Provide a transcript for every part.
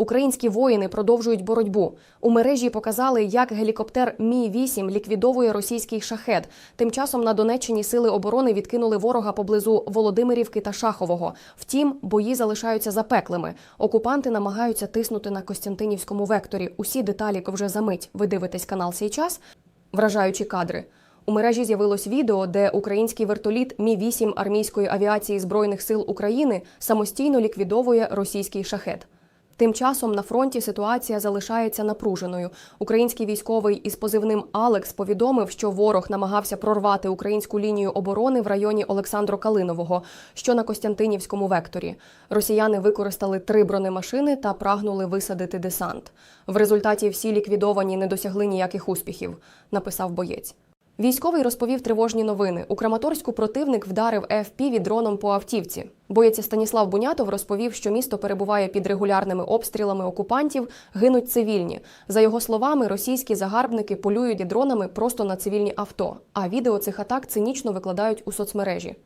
Українські воїни продовжують боротьбу. У мережі показали, як гелікоптер Мі 8 ліквідовує російський шахет. Тим часом на Донеччині сили оборони відкинули ворога поблизу Володимирівки та Шахового. Втім, бої залишаються запеклими. Окупанти намагаються тиснути на Костянтинівському векторі. Усі деталі вже за мить. Ви дивитесь канал «Сей час». Вражаючі кадри. У мережі з'явилось відео, де український вертоліт Мі 8 армійської авіації збройних сил України самостійно ліквідовує російський шахет. Тим часом на фронті ситуація залишається напруженою. Український військовий із позивним Алекс повідомив, що ворог намагався прорвати українську лінію оборони в районі Олександро Калинового, що на Костянтинівському векторі. Росіяни використали три бронемашини та прагнули висадити десант. В результаті всі ліквідовані не досягли ніяких успіхів, написав боєць. Військовий розповів тривожні новини. У Краматорську противник вдарив FPV дроном по автівці. Боєць Станіслав Бунятов розповів, що місто перебуває під регулярними обстрілами окупантів, гинуть цивільні. За його словами, російські загарбники полюють дронами просто на цивільні авто. А відео цих атак цинічно викладають у соцмережі.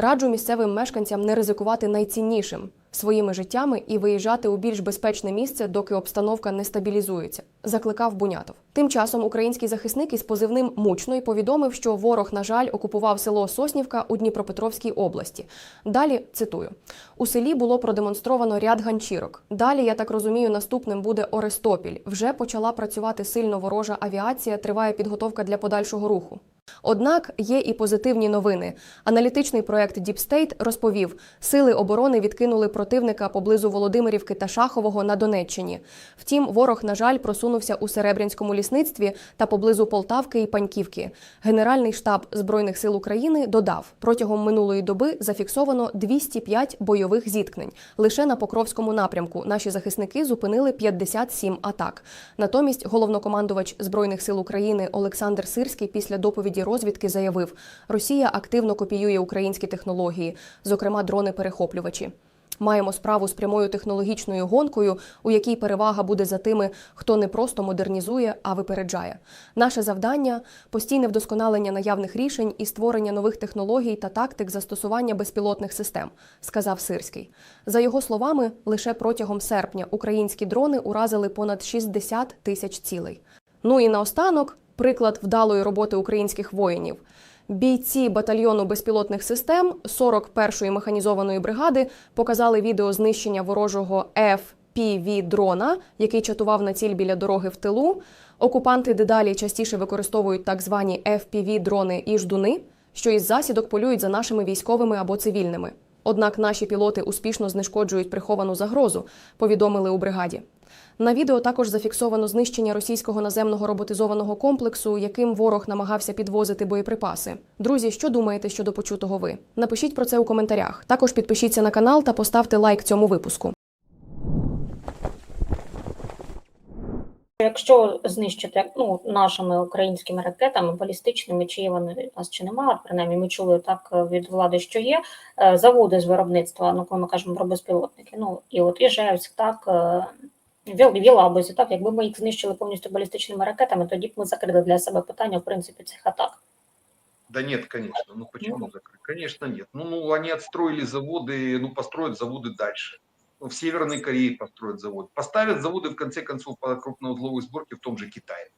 Раджу місцевим мешканцям не ризикувати найціннішим своїми життями і виїжджати у більш безпечне місце, доки обстановка не стабілізується, закликав Бунятов. Тим часом український захисник із позивним мучної повідомив, що ворог, на жаль, окупував село Соснівка у Дніпропетровській області. Далі цитую: у селі було продемонстровано ряд ганчірок. Далі, я так розумію, наступним буде Орестопіль. Вже почала працювати сильно ворожа авіація. Триває підготовка для подальшого руху. Однак є і позитивні новини. Аналітичний проект State розповів, сили оборони відкинули противника поблизу Володимирівки та Шахового на Донеччині. Втім, ворог, на жаль, просунувся у Серебрянському лісництві та поблизу Полтавки і Паньківки. Генеральний штаб збройних сил України додав, протягом минулої доби зафіксовано 205 бойових зіткнень. Лише на Покровському напрямку наші захисники зупинили 57 атак. Натомість головнокомандувач збройних сил України Олександр Сирський після доповіді розвідки заявив, Росія активно копіює українські технології, зокрема дрони-перехоплювачі. Маємо справу з прямою технологічною гонкою, у якій перевага буде за тими, хто не просто модернізує, а випереджає. Наше завдання постійне вдосконалення наявних рішень і створення нових технологій та тактик застосування безпілотних систем, сказав Сирський. За його словами, лише протягом серпня українські дрони уразили понад 60 тисяч цілей. Ну і наостанок приклад вдалої роботи українських воїнів. Бійці батальйону безпілотних систем 41-ї механізованої бригади показали відео знищення ворожого FPV дрона, який чатував на ціль біля дороги в тилу. Окупанти дедалі частіше використовують так звані FPV дрони і ждуни, що із засідок полюють за нашими військовими або цивільними. Однак наші пілоти успішно знешкоджують приховану загрозу, повідомили у бригаді. На відео також зафіксовано знищення російського наземного роботизованого комплексу, яким ворог намагався підвозити боєприпаси. Друзі, що думаєте щодо почутого ви? Напишіть про це у коментарях. Також підпишіться на канал та поставте лайк цьому випуску. Якщо знищити ну, нашими українськими ракетами балістичними, чи є вони нас чи немає, принаймні ми чули так від влади, що є е, заводи з виробництва, ну коли ми кажемо про безпілотники. Ну і от Іжевськ, так е, Віл- Вілабузі, так якби ми їх знищили повністю балістичними ракетами, тоді б ми закрили для себе питання в принципі цих атак. Да нет, конечно. Ну почему закрыть? Конечно, нет. Ну, ну, они отстроили заводы, ну, построят заводы дальше. Ну, в Северной Корее построят завод. Поставят заводы, в конце концов, по крупноузловой сборке в том же Китае.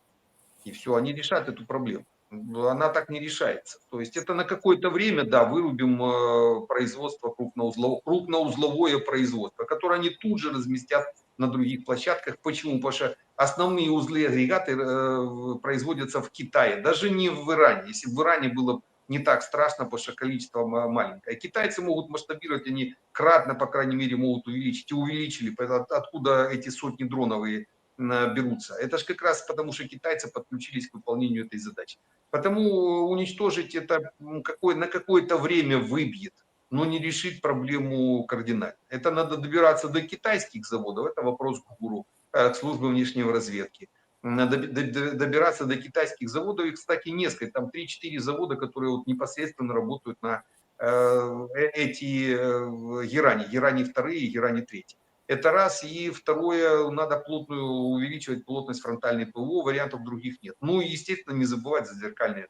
И все, они решат эту проблему. Она так не решается. То есть это на какое-то время, да, вырубим э, производство крупноузлов, крупноузловое производство, которое они тут же разместят на других площадках. Почему? Потому что основные узлы агрегаты э, производятся в Китае, даже не в Иране. Если бы в Иране было не так страшно, потому что количество ма- маленькое. Китайцы могут масштабировать, они кратно, по крайней мере, могут увеличить и увеличили. Откуда эти сотни дронов и м, берутся? Это же как раз потому, что китайцы подключились к выполнению этой задачи. Потому уничтожить это какое, на какое-то время выбьет, но не решит проблему кардинально. Это надо добираться до китайских заводов, это вопрос к ГУРу, э, к службе внешней разведки. Надо доби- до- добираться до китайских заводов, их, кстати, несколько, там 3-4 завода, которые вот непосредственно работают на э, э, эти э, герани, герани вторые, герани третьи. Это раз. И второе, надо плотную, увеличивать плотность фронтальной ПВО, вариантов других нет. Ну и, естественно, не забывать за зеркальные.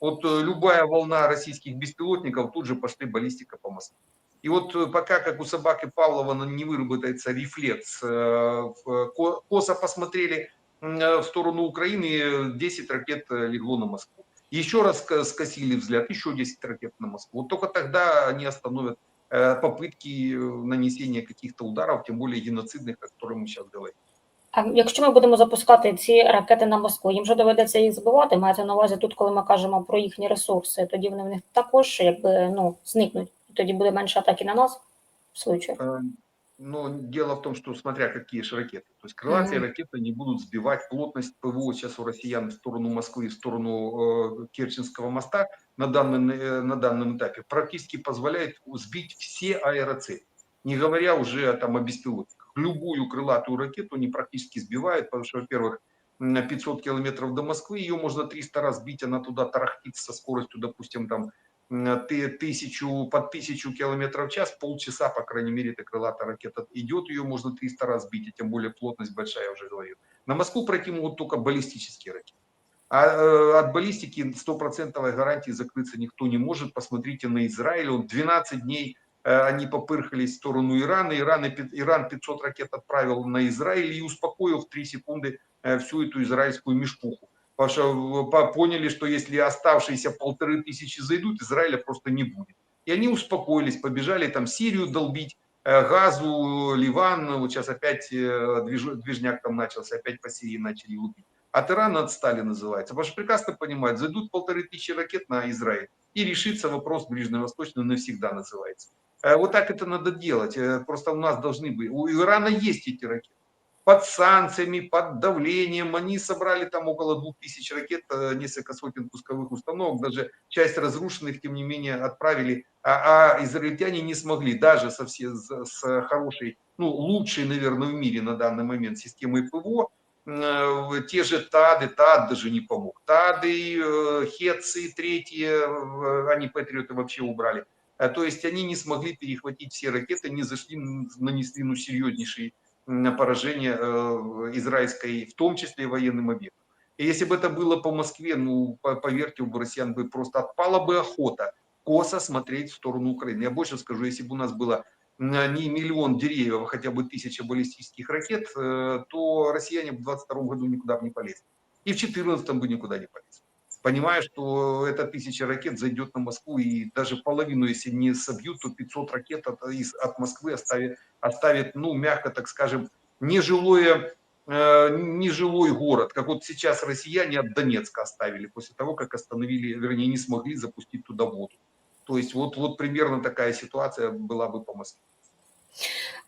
Вот э, любая волна российских беспилотников, тут же пошли баллистика по Москве. И вот э, пока, как у собаки Павлова, не выработается рефлекс, э, косо посмотрели в сторону Украины, 10 ракет легло на Москву. Еще раз скосили взгляд, еще 10 ракет на Москву. Вот только тогда они остановят попытки нанесения каких-то ударов, тем более геноцидных, о которых мы сейчас говорим. А якщо ми будемо запускати ці ракети на Москву, їм вже доведеться їх збивати. Мається на увазі тут, коли ми кажемо про їхні ресурси, тоді вони в них також якби ну зникнуть. І тоді буде менше атаки на нас в свою чергу. Э, Но дело в том, что смотря какие же ракеты. То есть крылатые Мгм. ракеты не будут сбивать плотность ПВО сейчас у россиян в сторону Москвы, в сторону э, Керченского моста на данном, э, на данном этапе практически позволяет сбить все аэроцели. Не говоря уже там о беспилотниках. Любую крылатую ракету они практически сбивают, потому что, во-первых, м, 500 километров до Москвы, ее можно 300 раз бить, она туда тарахтит со скоростью, допустим, там тысячу, под тысячу километров в час, полчаса, по крайней мере, эта крылатая ракета идет, ее можно 300 раз бить, и тем более плотность большая, я уже говорил. На Москву пройти могут только баллистические ракеты. А э, от баллистики стопроцентовой гарантии закрыться никто не может. Посмотрите на Израиль, он 12 дней они попырхались в сторону Ирана. Иран, Иран 500 ракет отправил на Израиль и успокоил в 3 секунды э, всю эту израильскую мешпуху. Потому э, поняли, что если оставшиеся полторы тысячи зайдут, Израиля просто не будет. И они успокоились, побежали там Сирию долбить, э, Газу, Ливан, вот сейчас опять э, движ- движняк там начался, опять по Сирии начали лупить. От Ирана отстали называется. Потому прекрасно понимают, зайдут полторы тысячи ракет на Израиль, и решится вопрос ближневосточный навсегда называется. Э, Вот так это надо делать. Э, Просто у нас должны быть. У Ирана есть эти ракеты под санкциями, под давлением. Они собрали там около 2000 ракет, э, несколько сотен пусковых установок, даже часть разрушенных, тем не менее, отправили. А, а израильтяне не смогли, даже со все, с, хорошей, ну, лучшей, наверное, в мире на данный момент системой ПВО, те же ТАДы, ТАД даже не помог. ТАДы, Хетцы, третьи, они патриоты вообще убрали. Э, То есть они не смогли перехватить все ракеты, не зашли, нанесли ну, серьезнейший м, поражение э, израильской, в том числе и военным объектам. И если бы это было по Москве, ну, по- поверьте, у россиян бы просто отпала бы охота косо смотреть в сторону Украины. Я больше скажу, если бы у нас было не миллион деревьев, а хотя бы тысяча баллистических ракет, э, то россияне в 22 году никуда бы не полезли. И в 2014 бы никуда не полезли. Понимая, что эта тысяча ракет зайдет на Москву, и даже половину, если не собьют, то 500 ракет от, от Москвы оставит, оставит, ну, мягко так скажем, нежилое, э, нежилой город, как вот сейчас россияне от Донецка оставили, после того, как остановили, вернее, не смогли запустить туда воду. То есть вот, вот примерно такая ситуация была бы по Москве.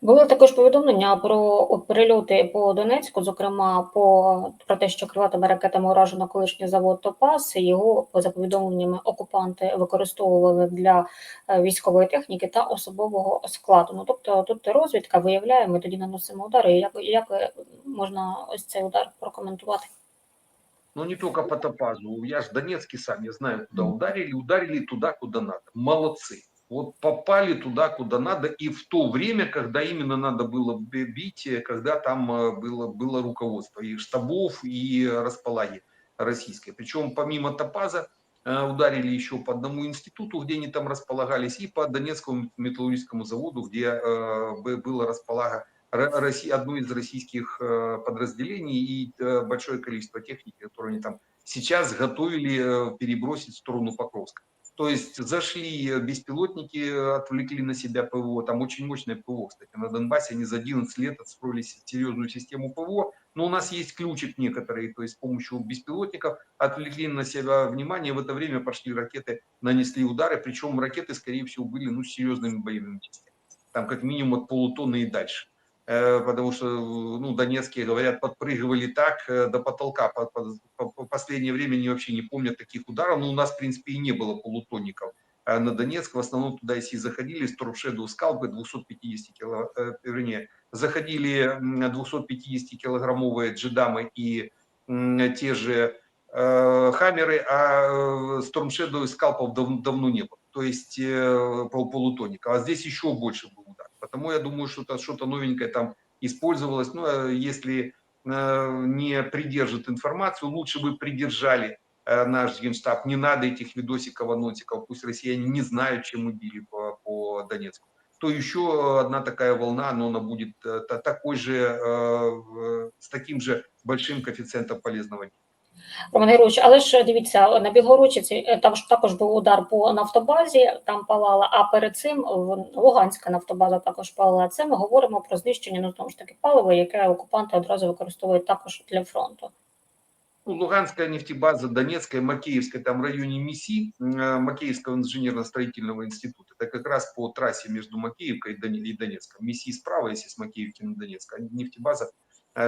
Було також повідомлення про перельоти по Донецьку, зокрема по про те, що крилатими ракетами уражено колишній завод Топас. Його за повідомленнями окупанти використовували для е, військової техніки та особового складу. Ну тобто тут розвідка виявляє, ми тоді наносимо удари. Як як е, можна ось цей удар прокоментувати? Но не только по Топазу. Я же Донецкий сам, я знаю, куда ударили. Ударили туда, куда надо. Молодцы. Вот попали туда, куда надо, и в то время, когда именно надо было би- бить, э, когда там э, было, было руководство и штабов, и располаги российской. Причем помимо Топаза э, ударили еще по одному институту, где они там располагались, и по Донецкому металлургическому заводу, где бы- было располага одно из российских подразделений и большое количество техники, которую они там сейчас готовили перебросить в сторону Покровска. То есть зашли э, беспилотники, э, отвлекли на себя ПВО, там очень мощное ПВО, кстати, на Донбассе. Они за 11 лет отстроили се- серьезную систему ПВО, но у нас есть ключик некоторые, то есть с помощью беспилотников отвлекли на себя внимание, в это время пошли ракеты, нанесли удары, причем ракеты, скорее всего, были ну, серьезными боевыми частями, там как минимум от полутонны и дальше. Э, потому что, ну, донецкие, говорят, подпрыгивали так э, до потолка. По, по- по- по последнее время они вообще не помнят таких ударов, но у нас, в принципе, и не было полутонников э, на Донецк. В основном туда, если заходили, Storm скалпы 250 кило, э, вернее, заходили м, 250-килограммовые джедамы и те же э, хаммеры, а Storm Shadow скалпов дав- давно не было. То есть э, пол- полутонников. А здесь еще больше был удар. Потому я думаю, что это что-то новенькое там использовалось. Ну, э, если э, не придержит информацию, лучше бы придержали э, наш генштаб. Не надо этих видосиков, анонсиков. Пусть россияне не знают, чем мы били по, по Донецку. то еще одна такая волна, но она будет та- такой же, с таким же большим коэффициентом полезного Роман Герович, але ж дивіться, на Білгородчиці е, там ж також був удар по нафтобазі, там палала, а перед цим в- Луганська нафтобаза також палала. Це ми говоримо про знищення, ну тому ж таки палива, яке окупанти одразу використовують також для фронту. Ну, Луганская нефтебаза, Донецкая, Макеевская, там в районе МИСИ, э, Макеевского инженерно-строительного института, это как раз по трассе между Макеевкой и Доне- и Донецком. МИСИ справа, если с Макеевки на Донецк, а нефтебаза э,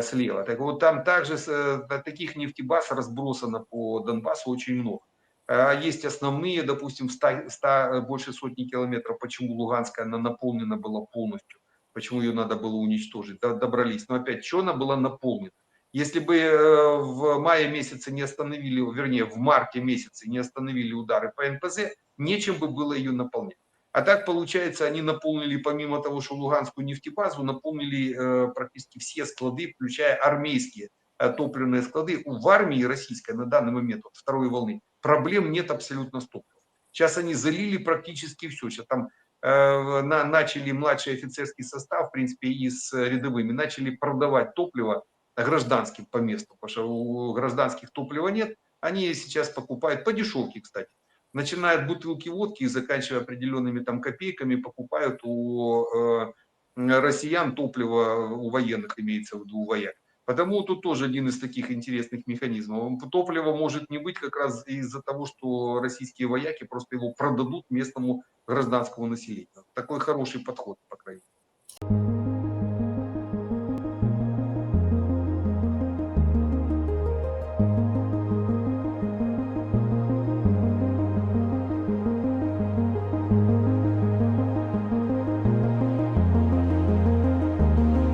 слева. Так вот, там также э, таких нефтебаз разбросано по Донбассу очень много. А Есть основные, допустим, 100, 100, э, больше сотни километров, почему Луганская, она наполнена была полностью, почему ее надо было уничтожить, До- добрались. Но опять, что она была наполнена? Если бы э, в мае месяце не остановили, вернее, в марте месяце не остановили удары по НПЗ, нечем бы было ее наполнять. А так, получается, они наполнили, помимо того, что Луганскую нефтебазу, наполнили э, практически все склады, включая армейские э, топливные склады. В армии российской на данный момент, вот второй волны, проблем нет абсолютно с топливом. Сейчас они залили практически все. Сейчас там э, на- начали младший офицерский состав, в принципе, и с рядовыми, начали продавать топливо гражданским по месту, потому что у гражданских топлива нет, они сейчас покупают по дешевке, кстати. Начинают бутылки водки и заканчивая определенными там копейками, покупают у э, россиян топливо, у военных имеется в виду, у вояк. Потому тут тоже один из таких интересных механизмов. Топлива может не быть как раз из-за того, что российские вояки просто его продадут местному гражданскому населению. Такой хороший подход, по крайней мере.